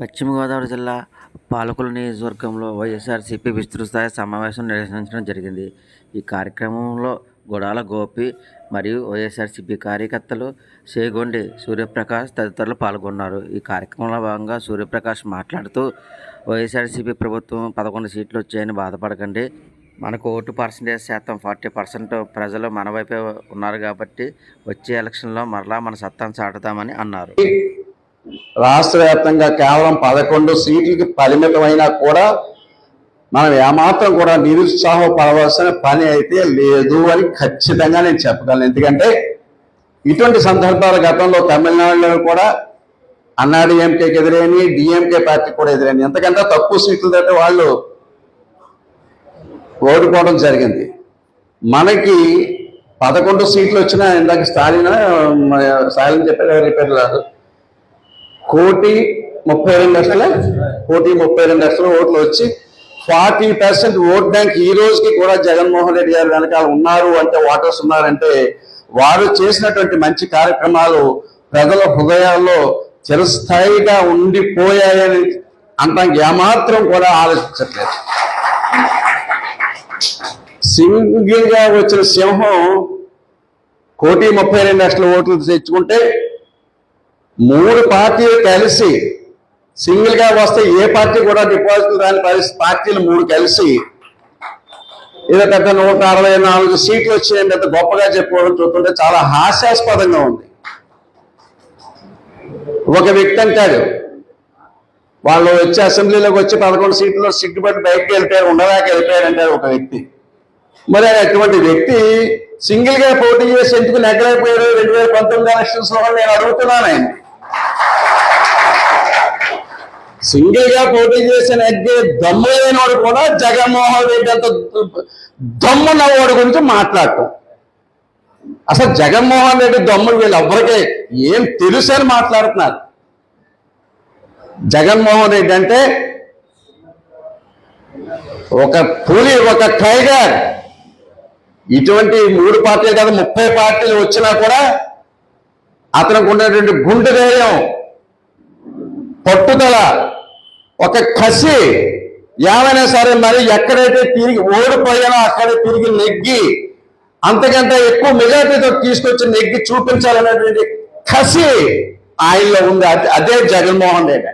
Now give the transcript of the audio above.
పశ్చిమ గోదావరి జిల్లా పాలకుల నియోజకవర్గంలో వైఎస్ఆర్సీపీ విస్తృత స్థాయి సమావేశం నిర్వహించడం జరిగింది. ఈ కార్యక్రమంలో గుడాల గోపి మరియు వైఎస్ఆర్సీపీ కార్యకర్తలు సేగొండి సూర్యప్రకాష్ తదితరులు పాల్గొన్నారు. ఈ కార్యక్రమంలో భాగంగా సూర్యప్రకాష్ మాట్లాడుతూ వైఎస్ఆర్సీపీ ప్రభుత్వం పదకొండు సీట్లు వచ్చాయని బాధపడకండి. మనకు ఓటు పర్సంటేజ్ శాతం ఫార్టీ పర్సెంట్ ప్రజలు మన వైపే ఉన్నారు కాబట్టి వచ్చే ఎలక్షన్లో మరలా మన సత్తాను చాటుతామని అన్నారు. రాష్ట్ర వ్యాప్తంగా కేవలం పదకొండు సీట్లకి పరిమితమైనా కూడా మనం ఏమాత్రం కూడా నిరుత్సాహపడవలసిన పని అయితే లేదు అని ఖచ్చితంగా నేను చెప్పగలను. ఎందుకంటే ఇటువంటి సందర్భాల గతంలో తమిళనాడులో కూడా అన్నాడీఎంకేకి ఎదురైంది డిఎంకే పార్టీ కూడా ఎదురైంది. ఎంతకంటే తక్కువ సీట్లు తట్టే వాళ్ళు ఓడిపోవడం జరిగింది. మనకి పదకొండు సీట్లు వచ్చినా ఇందాక స్టాలిన్ స్టాలిన్ చెప్పారు రిపేర్ రాదు కోటి ముప్పై రెండు లక్షల కోటి ముప్పై రెండు లక్షల ఓట్లు వచ్చి ఫార్టీ పర్సెంట్ ఓట్ బ్యాంక్ ఈ రోజుకి కూడా జగన్మోహన్ రెడ్డి గారు వెనకాల ఉన్నారు అంటే ఓటర్స్ ఉన్నారంటే వారు చేసినటువంటి మంచి కార్యక్రమాలు ప్రజల హృదయాల్లో చిరస్థాయిగా ఉండిపోయాయని అంటానికి ఏమాత్రం కూడా ఆలోచించట్లేదు. సింగిల్గా వచ్చిన సింహం కోటి ముప్పై రెండు లక్షల ఓట్లు తెచ్చుకుంటే మూడు పార్టీలు కలిసి సింగిల్గా వస్తే ఏ పార్టీ కూడా డిపాజిట్ రాని పరిస్థితి పార్టీలు మూడు కలిసి ఏదో పెద్ద నూట అరవై నాలుగు సీట్లు వచ్చాయని పెద్ద గొప్పగా చెప్పుకోవడం చూస్తుంటే చాలా హాస్యాస్పదంగా ఉంది. ఒక వ్యక్తి అంటాడు వాళ్ళు వచ్చి అసెంబ్లీలోకి వచ్చి పదకొండు సీట్లలో సిగ్గుపట్టి బయటకు వెళ్ళిపోయారు ఉండలేక వెళ్ళిపోయారు అంటారు ఒక వ్యక్తి. మరి అటువంటి వ్యక్తి సింగిల్గా పోటీ చేసి ఎందుకు నెగ్గలేకపోయారు రెండు వేల పంతొమ్మిది ఎలక్షన్స్లో నేను అడుగుతున్నాను ఆయన సింగిల్గా పోటీ చేసి నెగ్గే దమ్ము లేనివాడు కూడా జగన్మోహన్ రెడ్డి అంత దమ్మున్న గురించి మాట్లాడటం. అసలు జగన్మోహన్ రెడ్డి దమ్ముడు వీళ్ళు ఏం తెలుసు అని మాట్లాడుతున్నారు. జగన్మోహన్ రెడ్డి అంటే ఒక పులి ఒక టైగర్. ఇటువంటి మూడు పార్టీలు కాదు ముప్పై పార్టీలు వచ్చినా కూడా అతనికి ఉన్నటువంటి గుండె ధైర్యం పట్టుదల. ఒక కసి ఏమైనా సరే మరి ఎక్కడైతే తిరిగి ఓడిపోయానో అక్కడే తిరిగి నెగ్గి అంతకంటే ఎక్కువ మెజార్టీతో తీసుకొచ్చి నెగ్గి చూపించాలనేటువంటి కసి ఆయనలో ఉంది. అదే- అదే జగన్మోహన్ రెడ్డి.